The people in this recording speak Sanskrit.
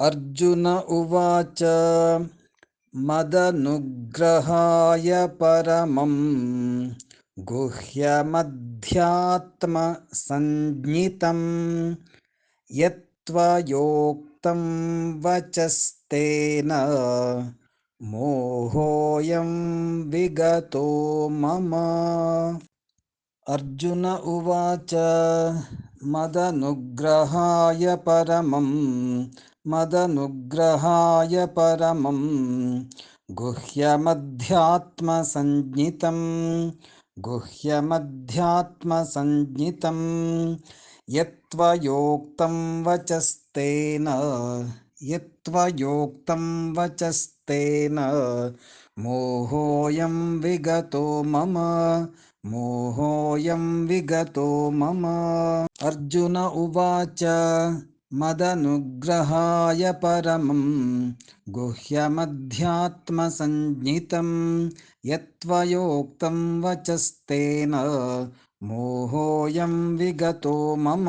अर्जुन उवाच मदनुग्रहाय परमं गुह्यमध्यात्मसञ्ज्ञितं यत्त्वयोक्तं वचस्तेन मोहोऽयं विगतो मम। अर्जुन उवाच मदनुग्रहाय परमं मदनुग्रहाय परमं गुह्यमध्यात्मसञ्ज्ञितं गुह्यमध्यात्मसञ्ज्ञितं यत्त्वयोक्तं वचस्तेन यत्त्वयोक्तं वचस्तेन मोहोऽयं विगतो मम मोहोऽयं विगतो मम अर्जुन उवाच मदनुग्रहाय परमं गुह्यमध्यात्मसञ्ज्ञितं यत्त्वयोक्तं वचस्तेन मोहोऽयं विगतो मम